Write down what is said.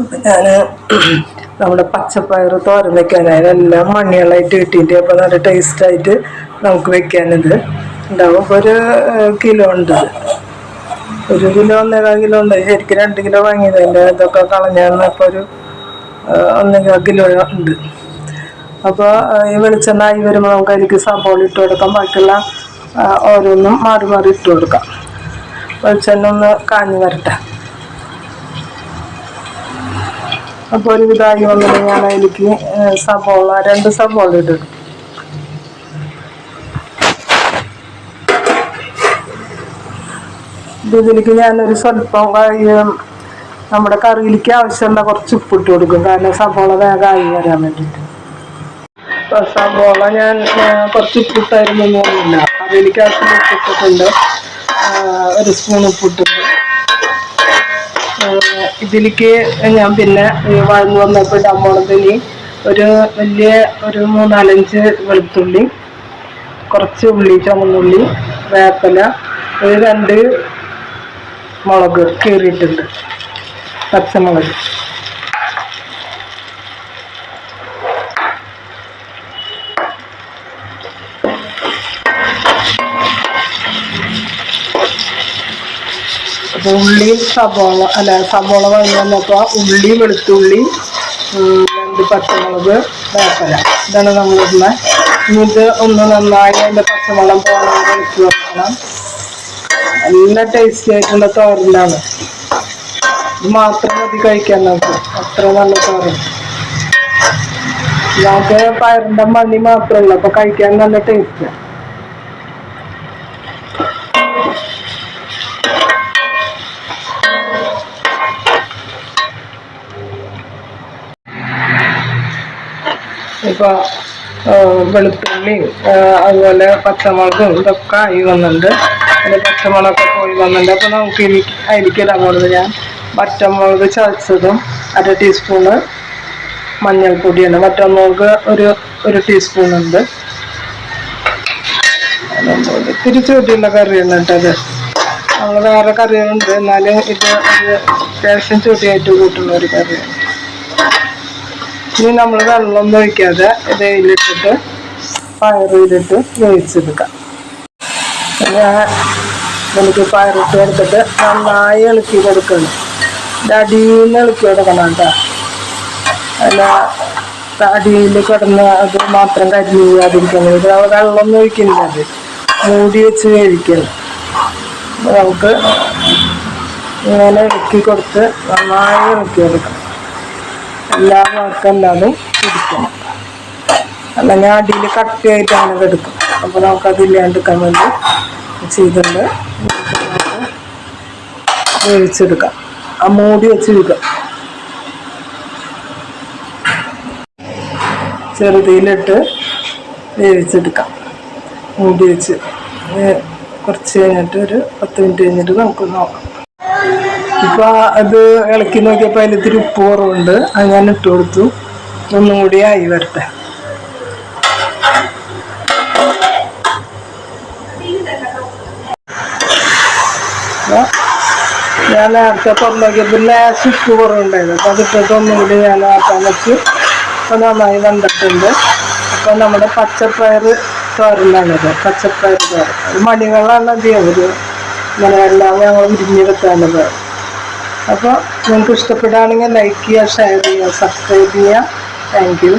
അപ്പം ഞാൻ നമ്മുടെ പച്ചപ്പയർ തോരൻ വെക്കാനായി എല്ലാം മണ്ണികളായിട്ട് കിട്ടിയിട്ട് അപ്പോൾ നല്ല ടേസ്റ്റായിട്ട് നമുക്ക് വെക്കാനിത് ഉണ്ടാവും. ഒരു കിലോ ഉണ്ട്. ഒരു കിലോ ഒന്നേകാൽ കിലോ ഉണ്ട്. ശരിക്കും രണ്ട് കിലോ വാങ്ങിയതിന്റെ ഇതൊക്കെ കളഞ്ഞാൽ അപ്പോൾ ഒരു ഒന്നേകാൽ കിലോ ഉണ്ട്. അപ്പോൾ ഈ വെളിച്ചെണ്ണ ആയി വരുമ്പോൾ നമുക്ക് അതിലേക്ക് സബോള ഇട്ട് കൊടുക്കാം. ബാക്കിയുള്ള ഓരോന്നും മാറി മാറി ഇട്ട് കൊടുക്കാം. വെളിച്ചെണ്ണ ഒന്ന് കാഞ്ഞു വരട്ടെ. അപ്പോൾ ഒരു വന്നിട്ട് ഞാൻ ഏഹ്, സബോള രണ്ട് സബോള ഇടും ഇത് ഇതിലേക്ക് ഞാനൊരു സ്വല്പം നമ്മുടെ കറിയിലേക്ക് ആവശ്യമുള്ള കുറച്ച് ഉപ്പിട്ട് കൊടുക്കും. കാരണം സബോള വേഗം ആയി വരാൻ വേണ്ടിയിട്ട്. ഇപ്പൊ സബോള ഞാൻ കുറച്ച് ഉപ്പിട്ടായിരുന്നു ഒന്നുമില്ല കറിയിലേക്ക് ആവശ്യം ഉപ്പിട്ടിട്ടുണ്ട്. ഒരു സ്പൂൺ ഉപ്പിട്ടുണ്ട് ആ, ഇതിലേക്ക് ഞാൻ പിന്നെ വഴന്നു വന്നപ്പോൾ ഇടാൻ ഇനി ഒരു വലിയ ഒരു മൂന്നാലഞ്ച് വെളുത്തുള്ളി കുറച്ച് ഉള്ളി ചുമന്നുള്ളി വേപ്പല ഒരു രണ്ട് മുളക് കീറിയിട്ടുണ്ട് പച്ചമുളക്. അപ്പോൾ ഉള്ളിയും സബോള അല്ല സബോള വഴി വന്നപ്പോൾ ഉള്ളി വെളുത്തുള്ളി രണ്ട് പച്ചമുളക് വേപ്പല. ഇതാണ് നമ്മളിടുന്ന ഇത് ഒന്ന് നന്നായി അതിന്റെ പച്ചമുളം പോകണം വെളുത്ത് വെക്കണം. നല്ല ടേസ്റ്റി ആയിട്ടുള്ള തോരനാണ്. ഇത് മാത്രം മതി കഴിക്കാൻ നമുക്ക്. അത്ര നല്ല തോരൻ. നമുക്ക് പയറിന്റെ മണി മാത്രമല്ല അപ്പൊ കഴിക്കാൻ നല്ല ടേസ്റ്റ് ഇപ്പൊ വെളുത്തുള്ളി അതുപോലെ പച്ചമുളകും ഇതൊക്കെ ആയി വന്നിട്ടുണ്ട്. അതിൽ പച്ചമുളകൊക്കെ പോയി വന്നിട്ടുണ്ട്. അപ്പൊ നമുക്ക് അതിലേക്ക് ഇടാൻ പോകുന്നത് ഞാൻ പച്ചമുളക് ചതച്ചതും അര ടീസ്പൂണ് മഞ്ഞൾപ്പൊടിയാണ്. പച്ചമുളക് ഒരു ഒരു അതുകൊണ്ട് ഇത്തിരി ചൂട്ടിയുള്ള കറിയാണ് കേട്ടത് നമ്മൾ വേറെ കറികളുണ്ട്. എന്നാലും ഇത് ഒരു അത്യാവശ്യം ചൂട്ടിയായിട്ട് കൂട്ടുന്ന ഒരു കറിയാണ്. ഇനി നമ്മൾ വെള്ളമൊന്നും ഒഴിക്കാതെ ഇത് ഇതിലിട്ടിട്ട് പയറിലിട്ട് വേവിച്ചെടുക്കാം. ഞാൻ നമുക്ക് പയറിട്ട് എടുത്തിട്ട് നന്നായി ഇളക്കി കൊടുക്കണം. അടിയിൽ നിന്ന് ഇളക്കി കൊടുക്കണം കേട്ടോ. അല്ല അടിയിൽ കിടന്ന് അത് മാത്രം കരിഞ്ഞു പോകാതിരിക്കണം ഇത് വെള്ളമൊന്നും അത് മൂടി വെച്ച് വേവിക്കണം. നമുക്ക് ഇങ്ങനെ ഇളക്കി കൊടുത്ത് നന്നായി ഇളക്കി കൊടുക്കണം എല്ലാ ഭാഗത്തല്ലാതെ പിടിക്കണം. അല്ലെങ്കിൽ അടിയിൽ കട്ടിയായിട്ടാണ് എടുക്കും. അപ്പോൾ നമുക്ക് ഇല്ലാണ്ടിരിക്കാൻ വേണ്ടി ചെയ്തിട്ടുണ്ട്. വേവിച്ചെടുക്കാം. ആ മൂടി വെച്ചെടുക്കാം ചെറുതിയിലിട്ട് വേവിച്ചെടുക്കാം. മൂടി വെച്ച്. കുറച്ച് കഴിഞ്ഞിട്ട് ഒരു പത്ത് മിനിറ്റ് കഴിഞ്ഞിട്ട് നമുക്ക് നോക്കാം. ഇപ്പൊ അത് ഇളക്കി നോക്കിയപ്പോൾ അതിൽ ഇത്തിരി ഉപ്പ് കുറവുണ്ട്. അത് ഞാൻ ഇട്ട് കൊടുത്തു. ഒന്നും കൂടി ആയി വരട്ടെ. അപ്പൊ ഞാൻ നേരത്തെ തുറന്നു ലാസ് ഉപ്പ് കുറവുണ്ടായിരുന്നു. അപ്പോൾ അതിട്ടിട്ട് ഒന്നും കൂടി ഞാൻ ആക്കാൻ വെച്ച്. അപ്പോൾ നന്നായി വന്നിട്ടുണ്ട് അപ്പൊ നമ്മുടെ പച്ചപ്പയർ തോരനാണിത്. പച്ചപ്പയർ തോരൻ. മണികളാണ് അധികം ഇങ്ങനെ എല്ലാം ഞങ്ങൾ വിരിഞ്ഞ് വെക്കാനുള്ളത് അപ്പോൾ നിങ്ങൾക്ക് ഇഷ്ടപ്പെടുകയാണെങ്കിൽ ലൈക്ക് ചെയ്യുക ഷെയർ ചെയ്യുക സബ്സ്ക്രൈബ് ചെയ്യുക. Thank you